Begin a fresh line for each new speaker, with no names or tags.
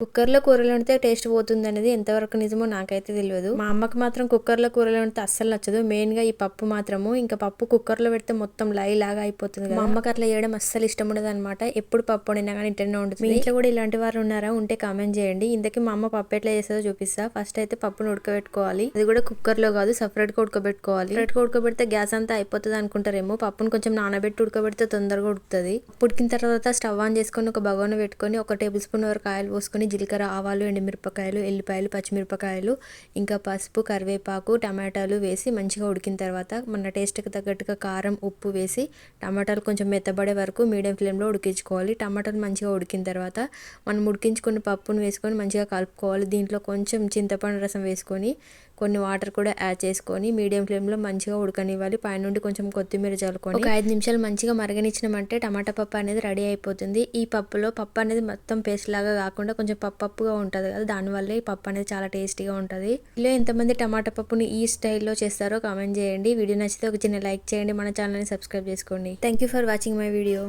కుక్కర్లో కూరలు వండితే టేస్ట్ పోతుంది అనేది ఎంతవరకు నిజమో నాకైతే తెలియదు. మా అమ్మకి మాత్రం కుక్కర్లో కూరలు వండితే అస్సలు నచ్చదు. మెయిన్గా ఈ పప్పు మాత్రము. ఇంకా పప్పు కుక్కర్లో పెడితే మొత్తం లై లాగా అయిపోతుంది మా అమ్మకి అట్లా చేయడం అస్సలు ఇష్టం ఉండదు అనమాట ఎప్పుడు పప్పు వండినా కానీ ఇంటనే ఉండదు మీ ఇంట్లో కూడా ఇలాంటి వారు ఉన్నారా? ఉంటే కామెంట్ చేయండి. ఇంతకీ మా అమ్మ పప్పు ఎట్లా చేస్తుందో చూపిస్తా. ఫస్ట్ అయితే పప్పును ఉడకబెట్టుకోవాలి. అది కూడా కుక్కర్లో కాదు సపరేట్గా ఉడకబెట్టుకోవాలి. సపరేట్గా ఉడకబెడితే గ్యాస్ అంతా అయిపోతుంది అనుకుంటారేమో. పప్పును కొంచెం నానబెట్టి ఉడకబెడితే తొందరగా ఉడుకుతుంది. ఉడికిన తర్వాత స్టవ్ ఆన్ చేసుకొని ఒక బగోన పెట్టుకొని ఒక టేబుల్ స్పూన్ వరకు ఆయిల్ పోసుకొని జీలకర్ర ఆవాలు ఎండుమిరపకాయలు ఎల్లిపాయలు పచ్చిమిరపకాయలు ఇంకా పసుపు కరివేపాకు టమాటాలు వేసి మంచిగా ఉడికిన తర్వాత మన టేస్ట్కి తగ్గట్టుగా కారం ఉప్పు వేసి టమాటాలు కొంచెం మెత్తబడే వరకు మీడియం ఫ్లేమ్లో ఉడికించుకోవాలి. టమాటాలు మంచిగా ఉడికిన తర్వాత మనం ఉడికించుకున్న పప్పును వేసుకొని మంచిగా కలుపుకోవాలి. దీంట్లో కొంచెం చింతపండు రసం వేసుకొని కొన్ని వాటర్ కూడా యాడ్ చేసుకొని మీడియం ఫ్లేమ్లో మంచిగా ఉడకనివ్వాలి. పైనుండి కొంచెం కొత్తిమీర చల్లుకొని ఒక ఐదు నిమిషాలు మంచిగా మరగనిచ్చినామంటే టమాటా పప్పు అనేది రెడీ అయిపోతుంది. ఈ పప్పులో పప్పు అనేది మొత్తం పేస్ట్ లాగా కాకుండా కొంచెం కొంచెం పప్పు పప్పుగా ఉంటుంది కదా దానివల్ల ఈ పప్పు అనేది చాలా టేస్టీగా ఉంటుంది. ఇలా ఎంతమంది టమాటా పప్పుని ఈ స్టైల్లో చేస్తారో కామెంట్ చేయండి. వీడియో నచ్చితే ఒక చిన్న లైక్ చేయండి. మన ఛానల్ని సబ్స్క్రైబ్ చేసుకోండి. Thank you for watching my video